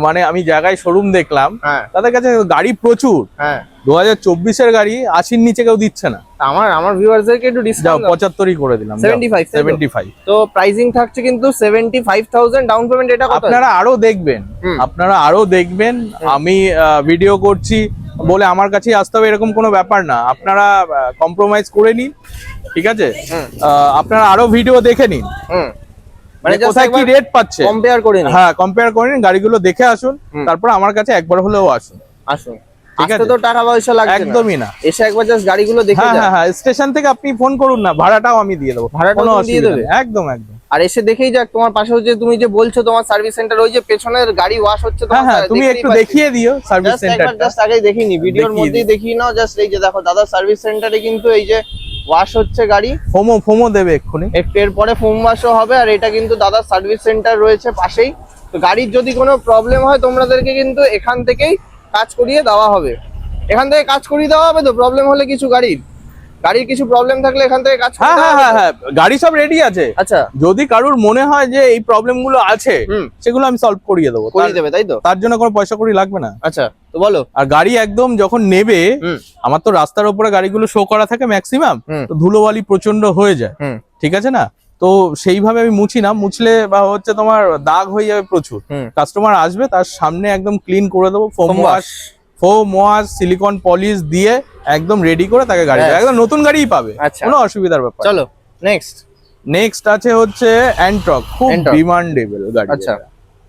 Speaker 1: মানে আমি জায়গায় শোরুম দেখলাম
Speaker 2: হ্যাঁ।
Speaker 1: তাদের কাছে গাড়ি প্রচুর।
Speaker 2: হ্যাঁ।
Speaker 1: দু হাজার চব্বিশের গাড়ি আশির নিচে কেউ দিচ্ছে না।
Speaker 2: আমার আমার ভিউয়ারদেরকে একটু ডিসকাউন্ট
Speaker 1: পঁচাত্তরই করে দিলাম
Speaker 2: 75 তাই তো?
Speaker 1: সেভেন্টি ফাইভ
Speaker 2: তো প্রাইসিং থাকছে কিন্তু seventy five thousand down payment এটা কত?
Speaker 1: আপনারা আরও দেখবেন আপনারা আরও দেখবেন আমি ভিডিও করছি বলে আমার কাছেই আসতে হবে এরকম কোনো ব্যাপার না। আপনারা কম্প্রোমাইজ করে নিন ঠিক আছে? আপনারা আরও ভিডিও দেখে নিন। মানে কোথায় কি রেট পাচ্ছে?
Speaker 2: কম্পেয়ার করে নিন।
Speaker 1: হ্যাঁ কম্পেয়ার করে নিন গাড়িগুলো দেখে আসুন তারপর আমার কাছে একবার হলেও আসুন।
Speaker 2: আসুন। আসতে। তো টাকা পয়সা লাগবে
Speaker 1: একদমই না।
Speaker 2: এসে একবার জাস্ট গাড়িগুলো দেখে
Speaker 1: হ্যাঁ
Speaker 2: যান।
Speaker 1: হ্যাঁ হ্যাঁ স্টেশন থেকে আপনি ফোন করুন না ভাড়াটাও আমি দিয়ে দেবো।
Speaker 2: ভাড়াটাও দিয়ে দেবে?
Speaker 1: একদম একদম।
Speaker 2: আর এসে দেখেই যাক তোমার পাশেও যে তুমি যে বলছো তোমার সার্ভিস সেন্টার ওই যে পেছনের গাড়ি ওয়াশ হচ্ছে
Speaker 1: হ্যাঁ হ্যাঁ তুমি একটু দেখিয়ে দিও সার্ভিস সেন্টারটা
Speaker 2: জাস্ট আগেই দেখিনি ভিডিওর মধ্যেই দেখিয়ে নাও জাস্ট এই যে দেখো দাদা সার্ভিস সেন্টারে কিন্তু এই যে ওয়াশ হচ্ছে গাড়ি।
Speaker 1: ফোমো ফোমো দেবে এক্ষুনি।
Speaker 2: একটু এরপরে ফোম ওয়াশও হবে আর এটা কিন্তু দাদার সার্ভিস সেন্টার রয়েছে পাশেই। তো গাড়ির যদি কোনো প্রবলেম হয় তোমাদেরকে কিন্তু এখান থেকেই কাজ করিয়ে দেওয়া হবে। এখান থেকে কাজ করিয়ে দেওয়া হবে তো প্রবলেম হলে কিছু গাড়ির। গাড়ির কিছু প্রবলেম থাকলে এখান থেকে কাজ
Speaker 1: হ্যাঁ হ্যাঁ হ্যাঁ হ্যাঁ গাড়ি সব রেডি আছে।
Speaker 2: আচ্ছা।
Speaker 1: যদি কারুর মনে হয় যে এই প্রবলেমগুলো আছে সেগুলো আমি সলভ করিয়ে দেবো।
Speaker 2: করিয়ে দেবে তাই তো?
Speaker 1: তার জন্য কোনো পয়সা করি লাগবে না।
Speaker 2: আচ্ছা তো বলো।
Speaker 1: আর গাড়ি একদম যখন নেবে আমার তো রাস্তার উপরে গাড়িগুলো শো করা থাকে ম্যাক্সিমাম তো ধুলোবালি প্রচণ্ড হয়ে যায়। ঠিক আছে না? তো সেইভাবে আমি মুছি না মুছলে বা হচ্ছে তোমার দাগ হয়ে যাবে প্রচুর। কাস্টমার আসবে তার সামনে একদম ক্লিন করে দেবো foam wash foam wash silicon polish দিয়ে একদম রেডি করে তাকে গাড়ি একদম নতুন গাড়িই পাবে।
Speaker 2: আচ্ছা।
Speaker 1: কোনো অসুবিধার ব্যাপার
Speaker 2: চলো নেক্সট
Speaker 1: নেক্সট আছে হচ্ছে অ্যান্ট্রক খুব ডিমান্ডেবল গাড়ি
Speaker 2: আচ্ছা।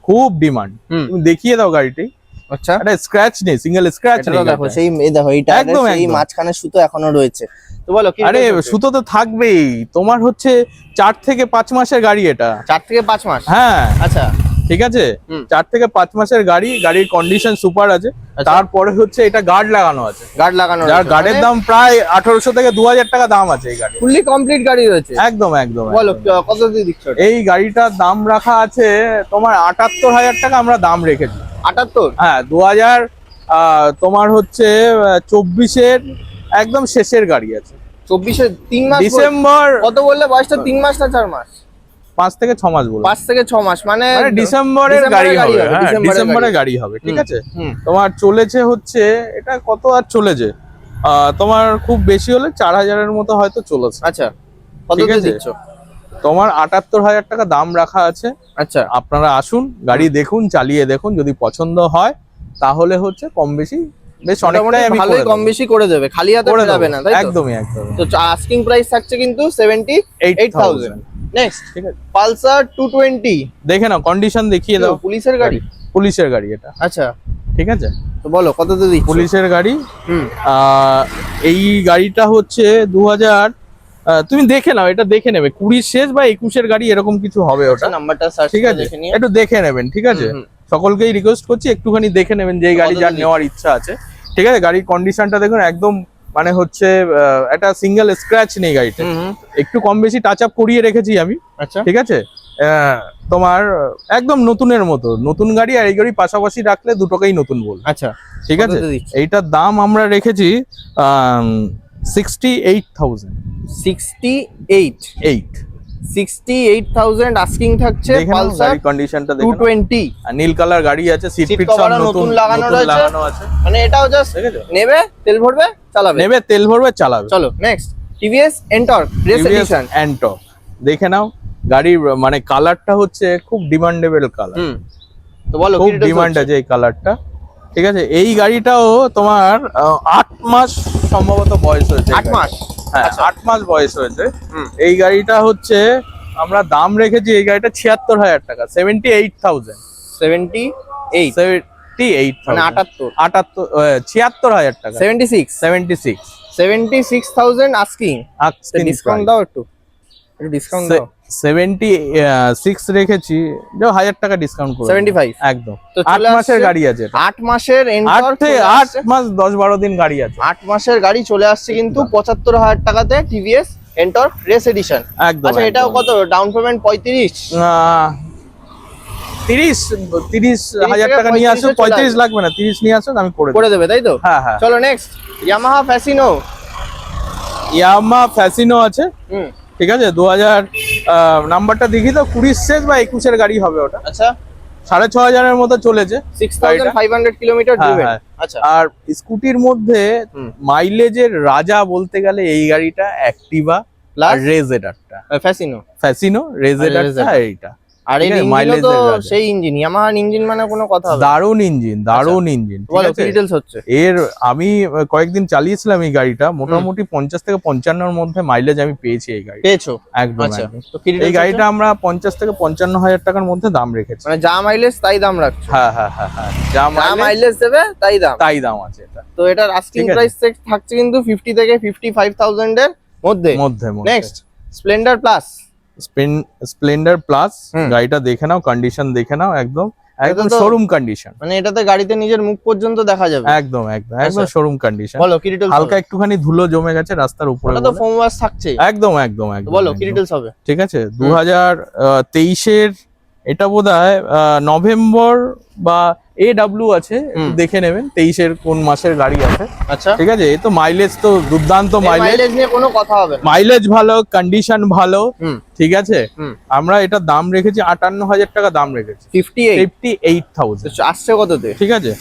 Speaker 1: খুব ডিমান্ড তুমি দেখিয়ে দাও গাড়িটি।
Speaker 2: আচ্ছা।
Speaker 1: একটা স্ক্র্যাচ নেই সিঙ্গেল স্ক্র্যাচ নেই
Speaker 2: দেখো সেই এই দেখো এই টায়ারের
Speaker 1: একদম, একদম।
Speaker 2: মাঝখানে সুতো এখনও রয়েছে। তো বলো কি
Speaker 1: আরে সুতো তো থাকবেই। তোমার হচ্ছে চার থেকে পাঁচ মাসের গাড়ি এটা।
Speaker 2: চার থেকে পাঁচ মাস?
Speaker 1: হ্যাঁ।
Speaker 2: আচ্ছা।
Speaker 1: ঠিক আছে? চার থেকে পাঁচ মাসের গাড়ি গাড়ির কন্ডিশন সুপার আছে।
Speaker 2: আচ্ছা।
Speaker 1: তারপরে হচ্ছে এটা গার্ড লাগানো আছে।
Speaker 2: গার্ড লাগানো
Speaker 1: যার গার্ডের দাম প্রায় আঠারোশো থেকে দু হাজার টাকা দাম আছে এই গাড়ি
Speaker 2: ফুললি কমপ্লিট গাড়ি রয়েছে।
Speaker 1: একদম একদম
Speaker 2: বলো কত দিয়ে দিচ্ছ
Speaker 1: এই গাড়িটার দাম রাখা আছে তোমার আটাত্তর হাজার টাকা আমরা দাম রেখেছি।
Speaker 2: আটাত্তর?
Speaker 1: হ্যাঁ দু হাজার তোমার হচ্ছে চব্বিশের একদম শেষের গাড়ি আছে।
Speaker 2: চব্বিশে তিন মাস
Speaker 1: ডিসেম্বর
Speaker 2: কত বললে বয়সটা? তিন মাস না চার মাস?
Speaker 1: পাঁচ থেকে ছ মাস বলব
Speaker 2: পাঁচ থেকে ছ মাস মানে
Speaker 1: মানে ডিসেম্বরের গাড়ি হবে। হ্যাঁ
Speaker 2: ডিসেম্বরের গাড়ি।
Speaker 1: হবে ঠিক আছে? তোমার চলেছে হচ্ছে এটা কত আর চলেছে? তোমার খুব বেশি হলে চার হাজারের মতো হয়তো চলেছে।
Speaker 2: আচ্ছা
Speaker 1: ঠিক আছে। তোমার আটাত্তর হাজার টাকা দাম রাখা আছে।
Speaker 2: আচ্ছা।
Speaker 1: আপনারা আসুন গাড়ি দেখুন চালিয়ে দেখুন যদি পছন্দ হয় তাহলে হচ্ছে কম বেশি বেশ অনেকটাই আমি
Speaker 2: ভালোই কম বেশি করে দেবে খালি হাতে
Speaker 1: করে
Speaker 2: ফেরাবে না তাই
Speaker 1: একদমই একদম
Speaker 2: তো আস্কিং প্রাইস থাকছে কিন্তু seventy
Speaker 1: eight
Speaker 2: eight thousand next
Speaker 1: ঠিক আছে।
Speaker 2: পালসার টু টোয়েন্টি
Speaker 1: দেখে নাও কন্ডিশন দেখিয়ে দাও।
Speaker 2: পুলিশের গাড়ি?
Speaker 1: পুলিশের গাড়ি এটা।
Speaker 2: আচ্ছা।
Speaker 1: ঠিক আছে?
Speaker 2: তো বলো কত দিচ্ছ?
Speaker 1: পুলিশের গাড়ি।
Speaker 2: হুম।
Speaker 1: এই গাড়িটা হচ্ছে দু হাজার তুমি দেখে নাও এটা দেখে নেবে। কুড়ির শেষ বা একুশের গাড়ি এরকম কিছু হবে ওটা।
Speaker 2: নাম্বারটা সার্চ
Speaker 1: ঠিক আছে? একটু দেখে নেবেন ঠিক আছে? সকলকেই রিকোয়েস্ট করছি একটুখানি দেখে নেবেন যে গাড়ি যার নেওয়ার ইচ্ছা আছে। ঠিক আছে? গাড়ির কন্ডিশনটা দেখুন একদম মানে হচ্ছে একটা সিঙ্গেল স্ক্র্যাচ নেই গাড়িতে। একটু কম বেশি টাচ আপ করিয়ে রেখেছি আমি।
Speaker 2: আচ্ছা।
Speaker 1: ঠিক আছে? তোমার একদম নতুনের মতো। নতুন গাড়ি আর এই গাড়ি পাশাপাশি রাখলে দুটোকেই নতুন বল।
Speaker 2: আচ্ছা।
Speaker 1: ঠিক আছে? এইটার দাম আমরা রেখেছি sixty eight thousand
Speaker 2: sixty eight
Speaker 1: eight
Speaker 2: sixty eight thousand asking থাকছে পালসার
Speaker 1: কন্ডিশনটা আর নীল কালার গাড়ি আছে সিট ফিট সব নতুন
Speaker 2: লাগানো
Speaker 1: আছে।
Speaker 2: মানে এটাও জাস্ট নেবে তেল ভরবে চালাবে।
Speaker 1: নেবে তেল ভরবে চালাবে।
Speaker 2: চলো নেক্সট টিভিএস রেস এডিশন
Speaker 1: দেখে নাও গাড়ির মানে কালারটা হচ্ছে খুব ডিমান্ডেবল কালার
Speaker 2: তো বলো
Speaker 1: খুব ডিমান্ড আছে এই কালারটা ঠিক আছে এই গাড়িটাও তোমার আট মাস সম্ভবত বয়স হয়েছে
Speaker 2: আট মাস।
Speaker 1: হ্যাঁ।
Speaker 2: আচ্ছা।
Speaker 1: আট মাস বয়স হয়েছে। এই গাড়িটা হচ্ছে আমরা দাম রেখেছি এই গাড়িটা ছিয়াত্তর হাজার টাকা seventy eight thousand
Speaker 2: seventy eight
Speaker 1: seventy eight
Speaker 2: মানে আটাত্তর?
Speaker 1: আটাত্তর ছিয়াত্তর হাজার টাকা।
Speaker 2: Seventy six
Speaker 1: seventy six
Speaker 2: seventy six thousand asking discount দাও একটু। একটু ডিসকাউন্ট দাও।
Speaker 1: সেভেন্টি সিক্স রেখেছি যাও হাজার টাকা ডিসকাউন্ট করে
Speaker 2: সেভেন্টি ফাইভ
Speaker 1: একদম। আট মাসের গাড়ি আছে
Speaker 2: আট মাসের
Speaker 1: আট মাস দশ বারো দিন গাড়ি আছে।
Speaker 2: আট মাসের গাড়ি চলে আসছে কিন্তু পঁচাত্তর হাজার টাকাতে টিভিএস এন্টর রেস এডিশন
Speaker 1: একদম
Speaker 2: আচ্ছা এটাও কত? ডাউন পেমেন্ট পঁয়ত্রিশ।
Speaker 1: তিরিশ তিরিশ হাজার টাকা নিয়ে আসো পঁয়ত্রিশ লাগবে না তিরিশ নিয়ে আসো আমি করে
Speaker 2: করে দেবে। তাই তো?
Speaker 1: হ্যাঁ হ্যাঁ।
Speaker 2: চলো next Yamaha Fascino
Speaker 1: Yamaha Fascino আছে।
Speaker 2: হুম।
Speaker 1: ঠিক আছে দু হাজার নাম্বারটা দেখি তো কুড়ির শেষ বা একুশের গাড়ি হবে ওটা।
Speaker 2: আচ্ছা।
Speaker 1: সাড়ে ছ হাজারের মতো চলেছে হ্যাঁ, হ্যাঁ।
Speaker 2: আচ্ছা।
Speaker 1: আর স্কুটির মধ্যে মাইলেজের রাজা বলতে গেলে এই গাড়িটা অ্যাক্টিভা
Speaker 2: প্লাস
Speaker 1: রেজেডারটা
Speaker 2: ফ্যাসিনো
Speaker 1: ফ্যাসিনো রেজেডারটা এইটা।
Speaker 2: আর এই
Speaker 1: mileage
Speaker 2: তো সেই ইঞ্জিন ইয়ামাহার ইঞ্জিন মানে কোনো কথা হবে
Speaker 1: দারুণ ইঞ্জিন দারুণ ইঞ্জিন
Speaker 2: বলো কি ডিটেলস হচ্ছে?
Speaker 1: এর আমি কয়েকদিন চালিয়েছিলাম এই গাড়িটা মোটামুটি পঞ্চাশ থেকে পঞ্চান্নর মধ্যে মাইলেজ আমি পেয়েছি এই গাড়ি
Speaker 2: পেয়েছ?
Speaker 1: একদম
Speaker 2: আচ্ছা তো
Speaker 1: এই গাড়িটা আমরা পঞ্চাশ থেকে পঞ্চান্ন হাজার টাকার মধ্যে দাম রেখেছি।
Speaker 2: মানে যা মাইলেজ তাই দাম রাখছো?
Speaker 1: হ্যাঁ হ্যাঁ হ্যাঁ হ্যাঁ যা মাইলেজ
Speaker 2: মাইলেজ দেবে তাই দাম?
Speaker 1: তাই দাম আছে এটা।
Speaker 2: তো এটার আস্কিং প্রাইস থাকছে কিন্তু ফিফটি থেকে ফিফটি ফাইভ থাউজেন্ড এর মধ্যে
Speaker 1: মধ্যে।
Speaker 2: Next splendor plus
Speaker 1: splendor plus গাড়িটা দেখে নাও কন্ডিশন দেখে নাও একদম একদম শোরুম কন্ডিশন
Speaker 2: মানে এটাতে গাড়িতে নিজের মুখ পর্যন্ত দেখা যাবে।
Speaker 1: একদম একদম একদম
Speaker 2: আচ্ছা।
Speaker 1: শোরুম কন্ডিশন
Speaker 2: বলো কি ডিটেলস
Speaker 1: হালকা একটুখানি ধুলো জমে গেছে রাস্তার উপরে
Speaker 2: ওটা তো ফোম ওয়াশ থাকছে
Speaker 1: একদম একদম একদম
Speaker 2: বলো কি
Speaker 1: একদম।
Speaker 2: হবে।
Speaker 1: ঠিক আছে দু হাজার তেইশের এটা বোধ হয় নভেম্বর বা এ ডাব্লিউ আছে দেখে নেবেন তেইশের কোন মাসের গাড়ি আছে।
Speaker 2: আচ্ছা।
Speaker 1: ঠিক আছে? এই তো মাইলেজ তো দুর্দান্ত মাইলেজ
Speaker 2: নিয়ে কোনো কথা হবে
Speaker 1: মাইলেজ ভালো কন্ডিশন ভালো ঠিক আছে? আমরা এটা দাম রেখেছি আটান্ন হাজার টাকা দাম রেখেছি।
Speaker 2: Fifty eight
Speaker 1: fifty eight thousand
Speaker 2: আসছে কততে?
Speaker 1: ঠিক আছে?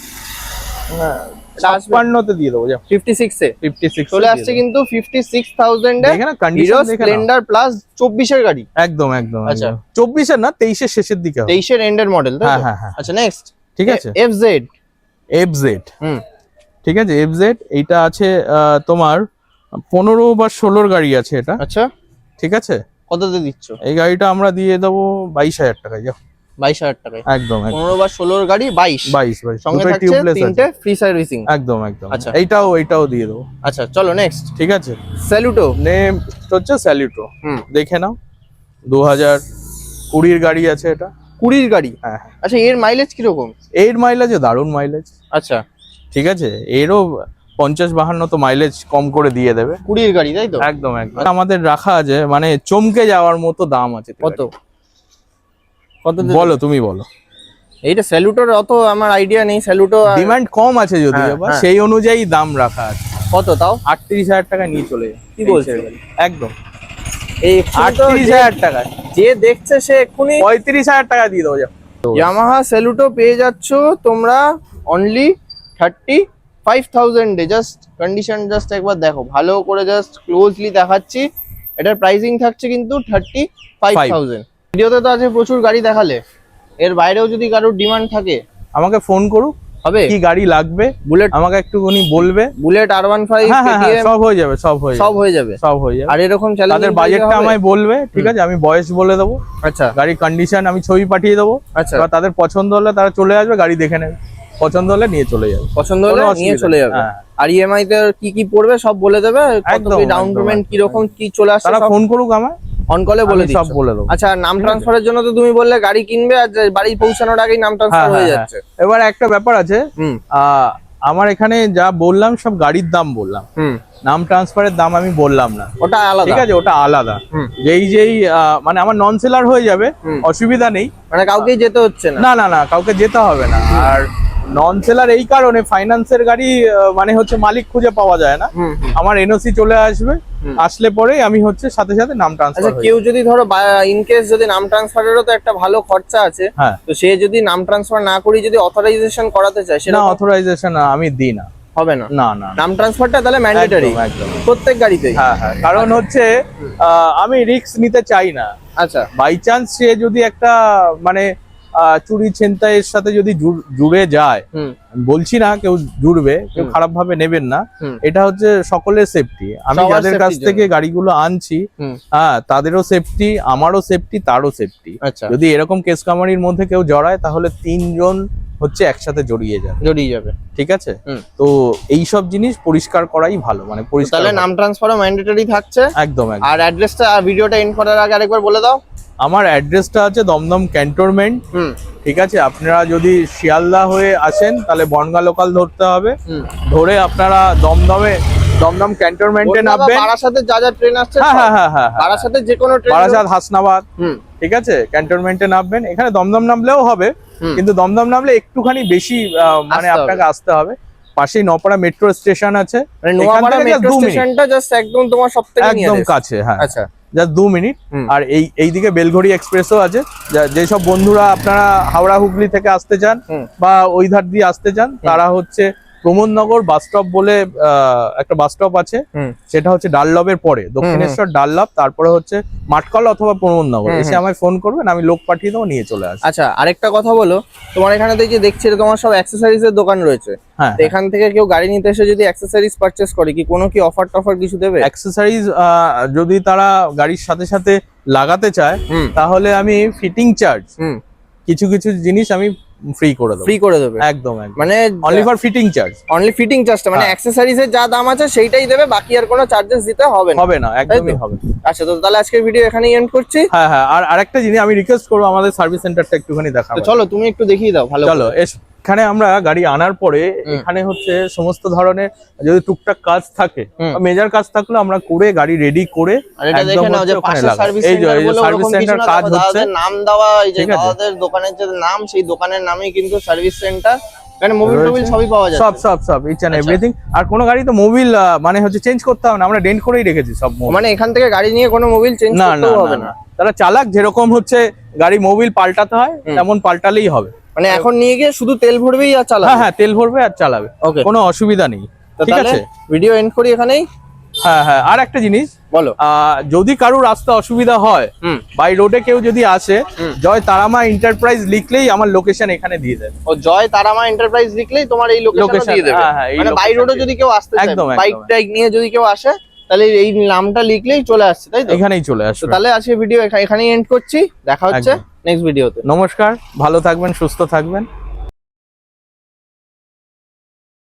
Speaker 1: ছাপ্পান্নতে দিয়ে দেবো
Speaker 2: ফিফটি সিক্সে
Speaker 1: ফিফটি সিক্স
Speaker 2: চলে আসছে কিন্তু fifty six thousand
Speaker 1: condition
Speaker 2: splendor plus চব্বিশের গাড়ি।
Speaker 1: একদম একদম
Speaker 2: আচ্ছা।
Speaker 1: চব্বিশের না তেইশের শেষের দিকে
Speaker 2: তেইশের এন্ডের মডেল
Speaker 1: হ্যাঁ হ্যাঁ হ্যাঁ।
Speaker 2: আচ্ছা নেক্সট
Speaker 1: ঠিক আছে?
Speaker 2: F Z
Speaker 1: F Z
Speaker 2: hmm.
Speaker 1: ঠিক আছে? এফ জেড এইটা আছে তোমার পনেরো বা ষোলোর গাড়ি আছে এটা।
Speaker 2: আচ্ছা।
Speaker 1: ঠিক আছে?
Speaker 2: কততে দিচ্ছ?
Speaker 1: এই গাড়িটা আমরা দিয়ে দেবো বাইশ হাজার টাকায় যাও।
Speaker 2: বাইশ হাজার টাকায়।
Speaker 1: একদম
Speaker 2: পনেরো বা ষোলোর গাড়ি বাইশ।
Speaker 1: বাইশ বাইশ।
Speaker 2: সঙ্গে
Speaker 1: টিউবলেস
Speaker 2: তিনটে ফ্রি সার্ভিসিং
Speaker 1: একদম একদম।
Speaker 2: আচ্ছা।
Speaker 1: এইটাও এইটাও দিয়ে দেবো।
Speaker 2: আচ্ছা চলো নেক্সট
Speaker 1: ঠিক আছে?
Speaker 2: স্যালুটো
Speaker 1: নেম হচ্ছে স্যালিউটো
Speaker 2: হুম।
Speaker 1: দেখে নাও। দু হাজার কুড়ির গাড়ি আছে এটা।
Speaker 2: কুড়ির গাড়ি?
Speaker 1: হ্যাঁ হ্যাঁ।
Speaker 2: আচ্ছা এর মাইলেজ কীরকম?
Speaker 1: এর মাইলেজে দারুণ মাইলেজ
Speaker 2: আচ্ছা।
Speaker 1: ঠিক আছে? এরও পঞ্চাশ বাহান্ন তো মাইলেজ কম করে দিয়ে দেবে।
Speaker 2: কুড়ির গাড়ি তাই তো?
Speaker 1: একদম একদম। আমাদের রাখা আছে মানে চমকে যাওয়ার মতো দাম আছে
Speaker 2: কত? কত
Speaker 1: বলো তুমি বলো।
Speaker 2: এইটা স্যালুটোর অত আমার আইডিয়া নেই স্যালুটো
Speaker 1: ডিমান্ড কম আছে যদি
Speaker 2: হ্যাঁ।
Speaker 1: সেই অনুযায়ী দাম রাখা আছে।
Speaker 2: কত তাও?
Speaker 1: আটত্রিশ হাজার টাকা নিয়ে চলে
Speaker 2: কি বলছো?
Speaker 1: একদম।
Speaker 2: এই
Speaker 1: আটত্রিশ হাজার টাকা।
Speaker 2: যে দেখছে সে এক্ষুনি
Speaker 1: পঁয়ত্রিশ হাজার টাকা দিয়ে দেবো
Speaker 2: ইয়ামাহা পেয়ে যাচ্ছ তোমরা অনলি থার্টি ফাইভ থাউজেন্ডে জাস্ট কন্ডিশন জাস্ট একবার দেখো। ভালো করে জাস্ট ক্লোজলি দেখাচ্ছি। এটার প্রাইসিং থাকছে কিন্তু থার্টি ফাইভ. থাউজেন্ড ভিডিওতে তো আছে প্রচুর গাড়ি দেখালে। এর বাইরেও যদি কারোর ডিমান্ড থাকে
Speaker 1: আমাকে ফোন করুক।
Speaker 2: হবে?
Speaker 1: কি গাড়ি লাগবে?
Speaker 2: বুলেট
Speaker 1: আমাকে একটুখানি বলবে।
Speaker 2: বুলেট আর ওয়ান ফাইভ
Speaker 1: সব হয়ে যাবে সব হয়ে
Speaker 2: সব হয়ে যাবে।
Speaker 1: সব হয়ে যাবে।
Speaker 2: আর এরকম
Speaker 1: তাদের বাজেটটা আমায় বলবে ঠিক আছে? আমি বয়স বলে দেবো।
Speaker 2: আচ্ছা।
Speaker 1: গাড়ির কন্ডিশন আমি ছবি পাঠিয়ে দেবো।
Speaker 2: আচ্ছা।
Speaker 1: তাদের পছন্দ হলে তারা চলে আসবে গাড়ি দেখে নেবে। পছন্দ হলে নিয়ে চলে যাবে।
Speaker 2: পছন্দ হলে নিয়ে চলে যাবে।
Speaker 1: হ্যাঁ।
Speaker 2: আর ইএমআই তে কি কি পড়বে সব বলে দেবে? কত ডাউন পেমেন্ট কি রকম কি চলে আসছে
Speaker 1: তারা ফোন করুক আমায়।
Speaker 2: অন কলে বলে
Speaker 1: সব বলে দেবো।
Speaker 2: আচ্ছা নাম ট্রান্সফারের জন্য তো তুমি বললে গাড়ি কিনবে আর বাড়ি পৌঁছানোর আগেই নাম
Speaker 1: হ্যাঁ,
Speaker 2: ট্রান্সফার হয়ে
Speaker 1: হ্যাঁ,
Speaker 2: যাচ্ছে।
Speaker 1: এবার একটা ব্যাপার আছে। আমার এখানে যা বললাম সব গাড়ির দাম বললাম। নাম ট্রান্সফারের দাম আমি বললাম না।
Speaker 2: ওটা আলাদা।
Speaker 1: ঠিক আছে ওটা আলাদা। যেই যেই মানে আমার নন সেলার হয়ে যাবে অসুবিধা নেই।
Speaker 2: মানে কাউকেই যেতে হচ্ছে না।
Speaker 1: না না কাউকে যেতে হবে না। আর নন সেলার এই কারণে ফাইন্যান্সের গাড়ি মানে হচ্ছে মালিক খুঁজে পাওয়া যায় না। আমার এনওসি চলে আসবে আসলে পরেই আমি হচ্ছে সাথে সাথে নাম
Speaker 2: আচ্ছা
Speaker 1: ট্রান্সফার
Speaker 2: কেউ যদি ধরো ইন কেস যদি নাম ট্রান্সফারেরও তো একটা ভালো খরচা আছে
Speaker 1: হ্যাঁ।
Speaker 2: তো সে যদি নাম ট্রান্সফার না করি যদি অথরাইজেশন করাতে চায় সেটা
Speaker 1: অথরাইজেশন আমি দিই না।
Speaker 2: হবে না?
Speaker 1: না না।
Speaker 2: নাম ট্রান্সফারটা তাহলে ম্যান্ডেটরি প্রত্যেক গাড়িতেই?
Speaker 1: হ্যাঁ হ্যাঁ। কারণ হচ্ছে আহ, আমি রিস্ক নিতে চাই না।
Speaker 2: আচ্ছা।
Speaker 1: বাই চান্স সে যদি একটা মানে চুরি ছিনতাইয়ের সাথে যদি জুড়ে যায় বলছি না কেউ জুড়বে কেউ খারাপ ভাবে নেবেন না। এটা হচ্ছে সকলের সেফটি আমি যাদের কাছ থেকে গাড়িগুলো আনছি হ্যাঁ তাদেরও সেফটি আমারও সেফটি তারও সেফটি
Speaker 2: আচ্ছা।
Speaker 1: যদি এরকম কেস কামারির মধ্যে কেউ জড়ায় তাহলে তিনজন হচ্ছে একসাথে জড়িয়ে যাবে।
Speaker 2: জড়িয়ে যাবে।
Speaker 1: ঠিক আছে? তো এই সব জিনিস পরিষ্কার করাই ভালো মানে পরিষ্কার
Speaker 2: তাহলে নাম ট্রান্সফারও ম্যান্ডেটরি থাকছে।
Speaker 1: একদম
Speaker 2: আর অ্যাড্রেসটা ভিডিওটা এন্ড করার আগে আরেকবার বলে দাও।
Speaker 1: আমার অ্যাড্রেসটা আছে দমদম ক্যান্টনমেন্ট।
Speaker 2: হুম।
Speaker 1: ঠিক আছে? আপনারা যদি শিয়ালদা হয়ে আসেন তাহলে বনগা লোকাল ধরতে হবে। ধরে আপনারা দমদমে দমদম ক্যান্টনমেন্টে নামবেন।
Speaker 2: বারাসাতের যা যা ট্রেন আসছে
Speaker 1: হ্যাঁ হ্যাঁ হ্যাঁ হ্যাঁ হ্যাঁ।
Speaker 2: বারাসাতের যে কোনো ট্রেন
Speaker 1: বারাসাত হাসনাবাদ। ঠিক আছে? ক্যান্টনমেন্টে নামবেন। এখানে দমদম নামলেও হবে। কিন্তু দমদম নামলে একটুখানি বেশি মানে আপনাকে আসতে হবে। পাশেই নপাড়া মেট্রো স্টেশন আছে।
Speaker 2: মানে। স্টেশনটা জাস্ট একদম তোমার সব থেকে
Speaker 1: একদম কাছে হ্যাঁ।
Speaker 2: আচ্ছা।
Speaker 1: জাস্ট দু মিনিট। আর এই এইদিকে বেলঘড়ি এক্সপ্রেসও আছে। যা- যেসব বন্ধুরা আপনারা হাওড়া হুগলি থেকে আসতে চান বা ওই ধার দিয়ে আসতে চান তারা হচ্ছে প্রমোদনগর বাস স্টপ বলে একটা বাস স্টপ আছে। সেটা হচ্ছে ডাল্লবের পরে। দক্ষিণেশ্বর ডাল্লব তারপরে হচ্ছে মাঠকল অথবা প্রমোদনগর। এসে আমায় ফোন করবেন আমি লোক পাঠিয়ে দেবো নিয়ে চলে আসব।
Speaker 2: আচ্ছা আরেকটা কথা বলো। তোমার এখানে তো যে দেখছি তোমার সব অ্যাক্সেসরিজ এর দোকান রয়েছে।
Speaker 1: হ্যাঁ
Speaker 2: এখান থেকে কেউ গাড়ি নিতে এসে যদি অ্যাক্সেসরিজ পারচেস করে কি কোনো কি অফার টফার কিছু দেবে?
Speaker 1: অ্যাক্সেসরিজ যদি তারা গাড়ির সাথে সাথে লাগাতে চায় তাহলে আমি ফিটিং চার্জ কিছু কিছু জিনিস আমি ফ্রি করে দেবে।
Speaker 2: ফ্রি করে দেবে।
Speaker 1: একদম
Speaker 2: মানে
Speaker 1: only for fitting charge
Speaker 2: only fitting চার্জটা মানে অ্যাকসেসরিজ এর যা দাম আছে সেইটাই দেবে বাকি আর কোনো চার্জেস দিতে হবে না।
Speaker 1: হবে না একদমই হবে
Speaker 2: আচ্ছা তো তাহলে আজকের ভিডিও এখানেই এন্ড করছি।
Speaker 1: হ্যাঁ হ্যাঁ আর আরেকটা জিনিস আমি রিকোয়েস্ট করব আমাদের সার্ভিস সেন্টারটা একটুখানি দেখাবো
Speaker 2: চলো তুমি একটু দেখিয়ে দাও ভালো
Speaker 1: চলো এস। এখানে আমরা গাড়ি আনার পরে এখানে হচ্ছে সমস্ত ধরনের যদি টুকটাক কাজ থাকে মেজার কাজ থাকলে আমরা করে গাড়ি রেডি করে এই সার্ভিস সেন্টার কাজ হচ্ছে।
Speaker 2: নাম দেওয়া এই যে দাদাদের দোকানের যে নাম সেই দোকানের নামেই কিন্তু সার্ভিস সেন্টার মোবিল টোবিল সবই পাওয়া যায়
Speaker 1: সব সব সব ইচ এন্ড
Speaker 2: আচ্ছা।
Speaker 1: এভরিথিং আর কোনো গাড়ি তো মোবিল মানে হচ্ছে চেঞ্জ করতে হবে না আমরা ডেন্ট করেই রেখেছি সব
Speaker 2: মানে এখান থেকে গাড়ি নিয়ে কোনো মোবিল চেঞ্জ
Speaker 1: না না
Speaker 2: হবে
Speaker 1: না। তারা চালাক যেরকম হচ্ছে গাড়ি মোবিল পাল্টাতে হয় তেমন পাল্টালেই হবে।
Speaker 2: মানে এখন নিয়ে গিয়ে শুধু তেল ভরবেই আর চালাবে?
Speaker 1: হ্যাঁ হ্যাঁ তেল ভরবে আর চালাবে।
Speaker 2: ওকে
Speaker 1: কোনো অসুবিধা নেই। ঠিক আছে?
Speaker 2: ভিডিও এন্ড করি এখানেই?
Speaker 1: হ্যাঁ হ্যাঁ আর একটা জিনিস
Speaker 2: বলো।
Speaker 1: যদি কারোর রাস্তা অসুবিধা হয় বাই রোডে কেউ যদি আসে। জয় তারামা এন্টারপ্রাইজ লিখলেই আমার লোকেশন এখানে দিয়ে দেবে।
Speaker 2: ও জয় তারামা এন্টারপ্রাইজ লিখলেই তোমার এই লোকেশন দিয়ে দেবে।
Speaker 1: হ্যাঁ, হ্যাঁ,
Speaker 2: মানে বাই রোডে যদি কেউ আসতে চায় বাইক টাইক নিয়ে যদি কেউ আসে তাহলে এই নামটা লিখলেই চলে আসছে তাই তো?
Speaker 1: এখানেই চলে
Speaker 2: তো
Speaker 1: আসবে
Speaker 2: তাহলে আজকে ভিডিও এখানেই এন্ড করছি দেখা হচ্ছে। নেক্সট ভিডিওতে
Speaker 1: নমস্কার ভালো থাকবেন সুস্থ থাকবেন।